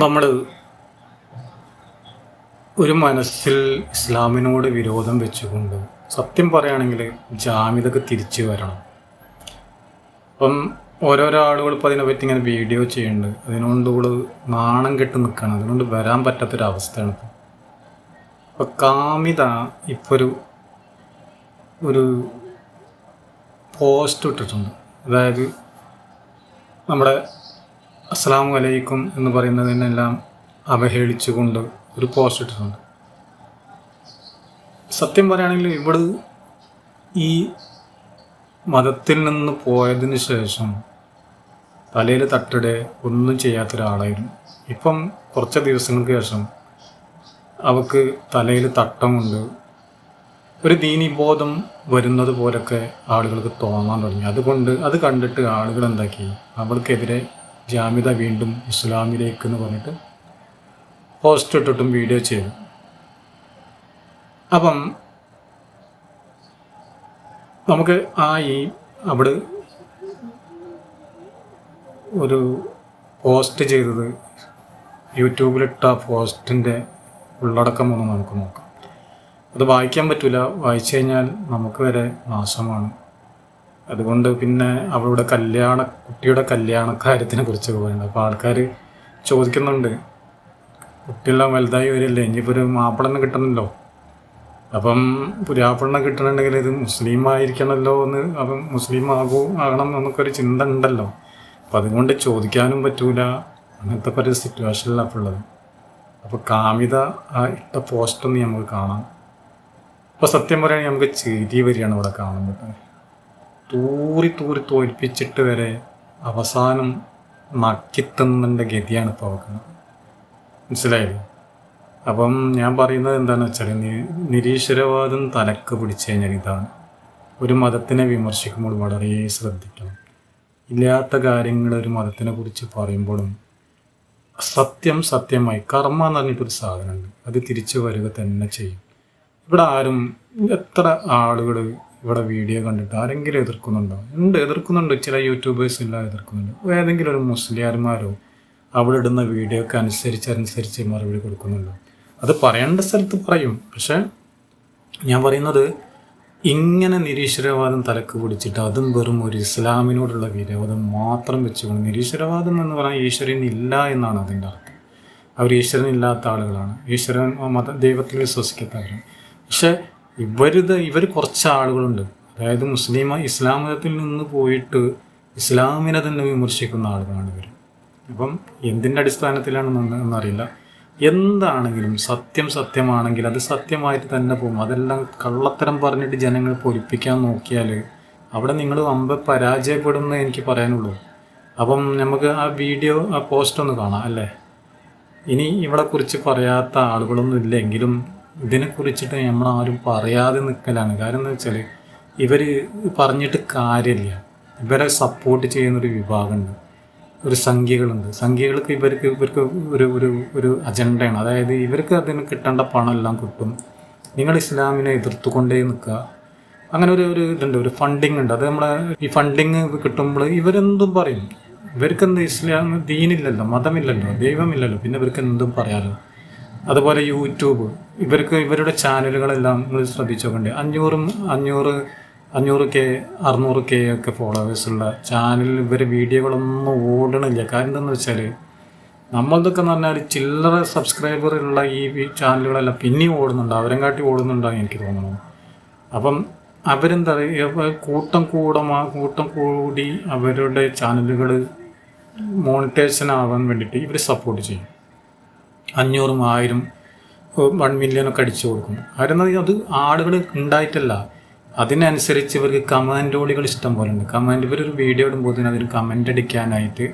നമ്മൾ ഒരു മനസ്സിൽ ഇസ്ലാമിനോട് വിരോധം വെച്ചുകൊണ്ട് സത്യം പറയുകയാണെങ്കിൽ ജാമ്യതക്ക് തിരിച്ചു വരണം. അപ്പം ഓരോരോ ആളുകൾ ഇപ്പോൾ അതിനെപ്പറ്റി ഇങ്ങനെ വീഡിയോ ചെയ്യുന്നുണ്ട്. അതിനോണ്ട് ഇവിടെ നാണം കെട്ട് നിൽക്കണം അതുകൊണ്ട് വരാൻ പറ്റാത്തൊരവസ്ഥയാണ് ഇപ്പം. അപ്പോൾ കാമിത ഇപ്പോൾ ഒരു ഒരു പോസ്റ്റ് ഇട്ടിട്ടുണ്ട്. അതായത് നമ്മുടെ അസ്സാം വലൈക്കും എന്ന് പറയുന്നതിനെല്ലാം അവഹേളിച്ചുകൊണ്ട് ഒരു പോസ്റ്റ് ഇട്ടിട്ടുണ്ട്. സത്യം പറയുകയാണെങ്കിൽ ഇവിടെ ഈ മതത്തിൽ നിന്ന് പോയതിന് ശേഷം തലയിൽ തട്ടിടെ ഒന്നും ചെയ്യാത്ത ഒരാളായിരുന്നു ഇപ്പം കുറച്ച് ദിവസങ്ങൾക്ക് ശേഷം അവക്ക് തലയിൽ തട്ടമുണ്ട്. ഒരു ദീനിബോധം വരുന്നത് പോലൊക്കെ ആളുകൾക്ക് തോന്നാൻ തുടങ്ങി. അതുകൊണ്ട് അത് കണ്ടിട്ട് ആളുകൾ എന്താക്കി? അവൾക്കെതിരെ ജാമ്യത വീണ്ടും ഇസ്ലാമിലേക്ക് എന്ന് പറഞ്ഞിട്ട് പോസ്റ്റ് ഇട്ടിട്ടും വീഡിയോ ചെയ്തു. അപ്പം നമുക്ക് ആ ഈ അവിടെ ഒരു പോസ്റ്റ് ചെയ്തത് യൂട്യൂബിലിട്ട പോസ്റ്റിന്റെ ഉള്ളടക്കം ഒന്ന് നമുക്ക് നോക്കാം. അത് വായിക്കാൻ പറ്റില്ല വായിച്ചു കഴിഞ്ഞാൽ നമുക്ക് വരെ നാശമാണ്. അതുകൊണ്ട് പിന്നെ അവളുടെ കല്യാണ കുട്ടിയുടെ കല്യാണ കാര്യത്തിനെ കുറിച്ചൊക്കെ പറയുന്നത് അപ്പോൾ ആൾക്കാർ ചോദിക്കുന്നുണ്ട്. കുട്ടിയെല്ലാം വലുതായി വരില്ലേ ഇനിയിപ്പോൾ ഒരു മാപ്പിളനെ കിട്ടണമല്ലോ അപ്പം പുരാപ്പിളനെ കിട്ടണമെങ്കിൽ ഇത് മുസ്ലിം ആയിരിക്കണമല്ലോ എന്ന് അപ്പം മുസ്ലിം ആകൂ ആകണം എന്നൊക്കെ ഒരു ചിന്ത ഉണ്ടല്ലോ. അപ്പം അതുകൊണ്ട് ചോദിക്കാനും പറ്റൂല. അങ്ങനത്തെ പല സിറ്റുവേഷനിലാണ് അപ്പോൾ ഉള്ളത്. അപ്പോൾ കാമിത ആ ഇട്ട പോസ്റ്റൊന്ന് നമുക്ക് കാണാം. അപ്പോൾ സത്യം പറയുകയാണെങ്കിൽ നമുക്ക് ചിരി വരികയാണ് ഇവിടെ കാണുന്നത്. തൂറി തൂറി തോൽപ്പിച്ചിട്ട് വരെ അവസാനം നക്കിത്തുന്നതിന്റെ ഗതിയാണ് ഇപ്പോൾ നോക്കുന്നത്. മനസ്സിലായില്ലേ? അപ്പം ഞാൻ പറയുന്നത് എന്താണെന്ന് വെച്ചാൽ നിരീശ്വരവാദം തലക്ക് പിടിച്ചു കഴിഞ്ഞാൽ ഇതാണ്. ഒരു മതത്തിനെ വിമർശിക്കുമ്പോൾ വളരെ ശ്രദ്ധിക്കണം. ഇല്ലാത്ത കാര്യങ്ങൾ ഒരു മതത്തിനെ കുറിച്ച് പറയുമ്പോഴും സത്യം സത്യമായി കർമ്മ എന്ന് പറഞ്ഞിട്ടൊരു സാധനമുണ്ട്. അത് തിരിച്ചു വരിക തന്നെ ചെയ്യും. ഇവിടെ ആരും എത്ര ആളുകൾ ഇവിടെ വീഡിയോ കണ്ടിട്ട് ആരെങ്കിലും എതിർക്കുന്നുണ്ടോ? ഉണ്ട് എതിർക്കുന്നുണ്ട്. ചില യൂട്യൂബേഴ്സ് എല്ലാം എതിർക്കുന്നുണ്ട്. ഏതെങ്കിലും ഒരു മുസ്ലിയാർമാരോ അവിടെ ഇടുന്ന വീഡിയോക്ക് അനുസരിച്ച് അനുസരിച്ച് മറുപടി കൊടുക്കുന്നുണ്ടോ? അത് പറയേണ്ട സ്ഥലത്ത് പറയും. പക്ഷേ ഞാൻ പറയുന്നത് ഇങ്ങനെ നിരീശ്വരവാദം തലക്ക് പിടിച്ചിട്ട് അതും വെറും ഒരു ഇസ്ലാമിനോടുള്ള വിരോധം മാത്രം വെച്ചുകൊണ്ട് നിരീശ്വരവാദം എന്ന് പറഞ്ഞാൽ ഈശ്വരൻ ഇല്ല എന്നാണ് അതിന്റെ അർത്ഥം. അവർ ഈശ്വരൻ ഇല്ലാത്ത ആളുകളാണ്. ഈശ്വരൻ മത ദൈവത്തിൽ വിശ്വസിക്കാത്തവരാണ്. പക്ഷെ ഇവരിത് ഇവർ കുറച്ച് ആളുകളുണ്ട് അതായത് മുസ്ലിം ഇസ്ലാം മതത്തിൽ നിന്ന് പോയിട്ട് ഇസ്ലാമിനെ തന്നെ വിമർശിക്കുന്ന ആളുകളാണ് ഇവർ അപ്പം എന്തിന്റെ അടിസ്ഥാനത്തിലാണെന്ന് എന്നറിയില്ല. എന്താണെങ്കിലും സത്യം സത്യമാണെങ്കിൽ അത് സത്യമായിട്ട് തന്നെ പോകും. അതെല്ലാം കള്ളത്തരം പറഞ്ഞിട്ട് ജനങ്ങൾ പൊലിപ്പിക്കാൻ നോക്കിയാൽ അവിടെ നിങ്ങൾ വമ്പ പരാജയപ്പെടുമെന്ന് എനിക്ക് പറയാനുള്ളൂ. അപ്പം നമുക്ക് ആ വീഡിയോ ആ പോസ്റ്റ് ഒന്ന് കാണാം അല്ലേ? ഇനി ഇവിടെ കുറിച്ച് പറയാത്ത ആളുകളൊന്നും ഇല്ലെങ്കിലും ഇതിനെ നമ്മളാരും പറയാതെ നിൽക്കലാണ് കാരണം എന്താ വെച്ചാൽ ഇവർ പറഞ്ഞിട്ട് കാര്യമില്ല. ഇവരെ സപ്പോർട്ട് ചെയ്യുന്നൊരു വിഭാഗമുണ്ട്. ഒരു സംഖ്യകളുണ്ട്. സംഖ്യകൾക്ക് ഇവർക്ക് ഇവർക്ക് ഒരു ഒരു ഒരു അജണ്ടയാണ് അതായത് ഇവർക്ക് അതിന് കിട്ടേണ്ട പണമെല്ലാം കിട്ടും. നിങ്ങൾ ഇസ്ലാമിനെ എതിർത്തുകൊണ്ടേ നിൽക്കുക. അങ്ങനെ ഒരു ഒരു ഇതുണ്ട്. ഒരു ഫണ്ടിങ് ഉണ്ട്. അത് നമ്മളെ ഈ ഫണ്ടിങ് കിട്ടുമ്പോൾ ഇവരെന്തും പറയും. ഇവർക്കെന്ത് ഇസ്ലാം ദീനില്ലല്ലോ മതമില്ലല്ലോ ദൈവമില്ലല്ലോ. പിന്നെ ഇവർക്ക് എന്തും പറയാലോ. അതുപോലെ യൂട്യൂബ്. ഇവർക്ക് ഇവരുടെ ചാനലുകളെല്ലാം നിങ്ങൾ ശ്രദ്ധിച്ചു നോക്കണ്ടേ അഞ്ഞൂറും അഞ്ഞൂറ് അഞ്ഞൂറ് കെ അറുന്നൂറ് കെ ഒക്കെ ഫോളോവേഴ്സുള്ള ചാനലിൽ ഇവർ വീഡിയോകളൊന്നും ഓടണില്ല. കാരണം എന്താണെന്ന് വെച്ചാൽ നമ്മളതൊക്കെ എന്ന് പറഞ്ഞാൽ ചില്ലറ സബ്സ്ക്രൈബർ ഉള്ള ഈ ചാനലുകളെല്ലാം പിന്നെയും ഓടുന്നുണ്ട്. അവരെ കാട്ടി ഓടുന്നുണ്ടാകും എനിക്ക് തോന്നുന്നു. അപ്പം അവരെന്താ കൂട്ടം കൂടമാ കൂട്ടം കൂടി അവരുടെ ചാനലുകൾ മോണിറ്റേഷൻ ആവാൻ വേണ്ടിയിട്ട് ഇവർ സപ്പോർട്ട് ചെയ്യും. അഞ്ഞൂറും ആയിരം വൺ മില്യണൊക്കെ അടിച്ചു കൊടുക്കും. കാരണം അത് ആളുകൾ ഉണ്ടായിട്ടല്ല. അതിനനുസരിച്ച് ഇവർക്ക് കമന്റോളികൾ ഇഷ്ടം പോലെ ഉണ്ട്. കമന്റ് ഇവരൊരു വീഡിയോ ഇടുമ്പോൾ തന്നെ അതിന് കമന്റ് അടിക്കാനായിട്ട്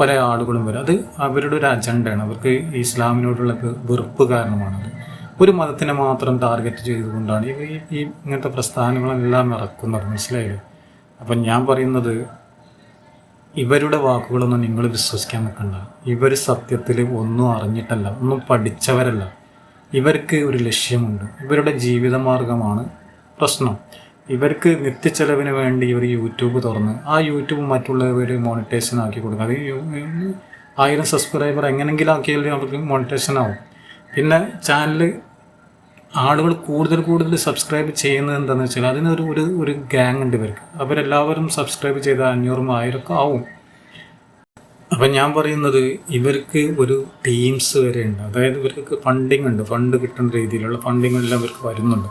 പല ആളുകളും വരും. അത് അവരുടെ ഒരു അജണ്ടയാണ് അവർക്ക് ഇസ്ലാമിനോടുള്ള വെറുപ്പ് കാരണമാണത്. ഒരു മതത്തിനെ മാത്രം ടാർഗറ്റ് ചെയ്തുകൊണ്ടാണ് ഈ ഈ ഇങ്ങനത്തെ പ്രസ്ഥാനങ്ങളെല്ലാം ഇറക്കുന്നത് മനസ്സിലായില്ലേ? അപ്പം ഞാൻ പറയുന്നത് ഇവരുടെ വാക്കുകളൊന്നും നിങ്ങൾ വിശ്വസിക്കാൻ നിൽക്കണ്ട. ഇവർ സത്യത്തിൽ ഒന്നും അറിഞ്ഞിട്ടല്ല ഒന്നും പഠിച്ചവരല്ല. ഇവർക്ക് ഒരു ലക്ഷ്യമുണ്ട്. ഇവരുടെ ജീവിതമാർഗമാണ് പ്രശ്നം. ഇവർക്ക് നിത്യച്ചെലവിന് വേണ്ടി ഇവർ യൂട്യൂബ് തുറന്ന് ആ യൂട്യൂബ് മറ്റുള്ളവർ മോണിറ്റേഷൻ ആക്കി കൊടുക്കുക അത് ആയിരം സബ്സ്ക്രൈബർ എങ്ങനെങ്കിലും ആക്കിയാലും അവർക്ക് മോണിറ്റേഷൻ ആവും. പിന്നെ ചാനൽ ആളുകൾ കൂടുതൽ കൂടുതൽ സബ്സ്ക്രൈബ് ചെയ്യുന്നത് എന്താണെന്ന് വെച്ചാൽ അതിനൊരു ഒരു ഒരു ഗ്യാങ് ഉണ്ട് ഇവർക്ക്. അവരെല്ലാവരും സബ്സ്ക്രൈബ് ചെയ്ത അഞ്ഞൂറും ആയിരമൊക്കെ ആവും. അപ്പം ഞാൻ പറയുന്നത് ഇവർക്ക് ഒരു ടീംസ് വരെ ഉണ്ട്. അതായത് ഇവർക്ക് ഫണ്ടിങ് ഉണ്ട്. ഫണ്ട് കിട്ടുന്ന രീതിയിലുള്ള ഫണ്ടിങ്ങെല്ലാം ഇവർക്ക് വരുന്നുണ്ട്.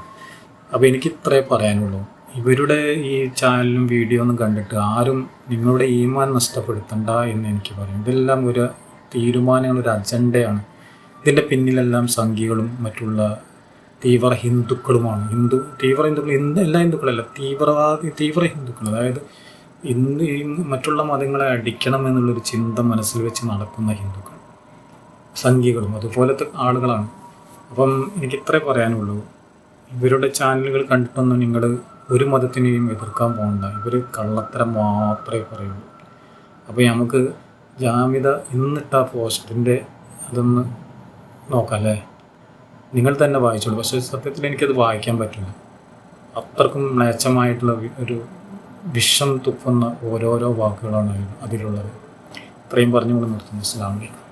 അപ്പോൾ എനിക്ക് ഇത്രേ പറയാനുള്ളൂ. ഇവരുടെ ഈ ചാനലും വീഡിയോ ഒന്നും കണ്ടിട്ട് ആരും നിങ്ങളുടെ ഈമാൻ നഷ്ടപ്പെടുത്തണ്ട എന്ന് എനിക്ക് പറയും. ഇതെല്ലാം ഒരു തീരുമാനങ്ങൾ ഒരു അജണ്ടയാണ് ഇതിന്റെ പിന്നിലെല്ലാം സംഖ്യകളും മറ്റുള്ള തീവ്ര ഹിന്ദുക്കളുമാണ്. ഹിന്ദു തീവ്ര ഹിന്ദുക്കൾ ഹിന്ദു എല്ലാ ഹിന്ദുക്കളല്ല തീവ്രവാദി തീവ്ര ഹിന്ദുക്കൾ. അതായത് ഇന്ന് മറ്റുള്ള മതങ്ങളെ അടിക്കണം എന്നുള്ളൊരു ചിന്ത മനസ്സിൽ വെച്ച് നടക്കുന്ന ഹിന്ദുക്കൾ. സംഘികളും അതുപോലത്തെ ആളുകളാണ്. അപ്പം എനിക്ക് ഇത്രേ പറയാനുള്ളൂ. ഇവരുടെ ചാനലുകൾ കണ്ടിട്ടൊന്നും നിങ്ങൾ ഒരു മതത്തിനെയും എതിർക്കാൻ പോകണ്ട. ഇവർ കള്ളത്തരം മാത്രമേ പറയുള്ളൂ. അപ്പോൾ നമുക്ക് ജാമ്യത ഇന്നിട്ട പോസ്റ്റിന്റെ അതൊന്ന് നോക്കാം അല്ലേ? നിങ്ങൾ തന്നെ വായിച്ചോളൂ. പക്ഷേ സത്യത്തിൽ എനിക്കത് വായിക്കാൻ പറ്റില്ല. അത്രക്കും മ്ലേച്ഛമായിട്ടുള്ള ഒരു വിഷം തുപ്പുന്ന ഓരോരോ വാക്കുകളാണ് അതിലുള്ളത്. ഇത്രയും പറഞ്ഞുകൊണ്ട് നിർത്തുന്നു. സ്ലാമിക്കും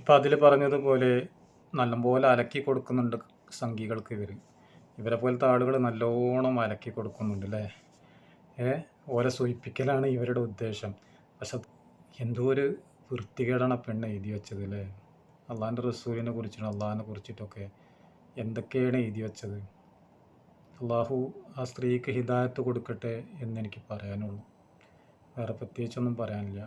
ഇപ്പം അതിൽ പറഞ്ഞതുപോലെ നല്ലപോലെ അലക്കി കൊടുക്കുന്നുണ്ട് സംഘികൾക്ക് ഇവർ ഇവരെ പോലത്തെ ആളുകൾ നല്ലോണം അലക്കി കൊടുക്കുന്നുണ്ട് അല്ലേ ഏ? ഓരെ സൂചിപ്പിക്കലാണ് ഇവരുടെ ഉദ്ദേശം. പക്ഷെ എന്തോ ഒരു വൃത്തികേടാണ് പെണ്ണ് എഴുതി വെച്ചത് അല്ലേ അള്ളാഹിന്റെ റസൂലിനെ കുറിച്ചിട്ട് അള്ളാഹിനെ കുറിച്ചിട്ടൊക്കെ എന്തൊക്കെയാണ് എഴുതി വെച്ചത്? അള്ളാഹു ആ സ്ത്രീക്ക് ഹിദായത്ത് കൊടുക്കട്ടെ എന്നെനിക്ക് പറയാനുള്ളൂ. വേറെ പ്രത്യേകിച്ചൊന്നും പറയാനില്ല.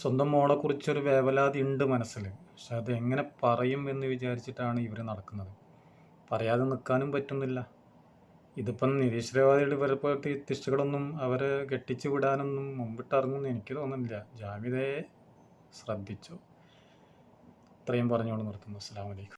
സ്വന്തം മോളെക്കുറിച്ചൊരു വേവലാതി ഉണ്ട് മനസ്സിൽ. പക്ഷെ അത് എങ്ങനെ പറയും എന്ന് വിചാരിച്ചിട്ടാണ് ഇവർ നടക്കുന്നത്. പറയാതെ നിൽക്കാനും പറ്റുന്നില്ല. ഇതിപ്പം നിരീശ്വരവാദികൾ ഇവരെ പോലത്തെ ഇത്തിഷ്ടുകളൊന്നും അവരെ കെട്ടിച്ചു വിടാനൊന്നും മുമ്പിട്ടിറങ്ങുമെന്ന് എനിക്ക് തോന്നുന്നില്ല. ജാമ്യതയെ ശ്രദ്ധിച്ചു. ഇത്രയും പറഞ്ഞുകൊണ്ട് നിർത്തുന്നു. അസ്സാം വലൈക്കും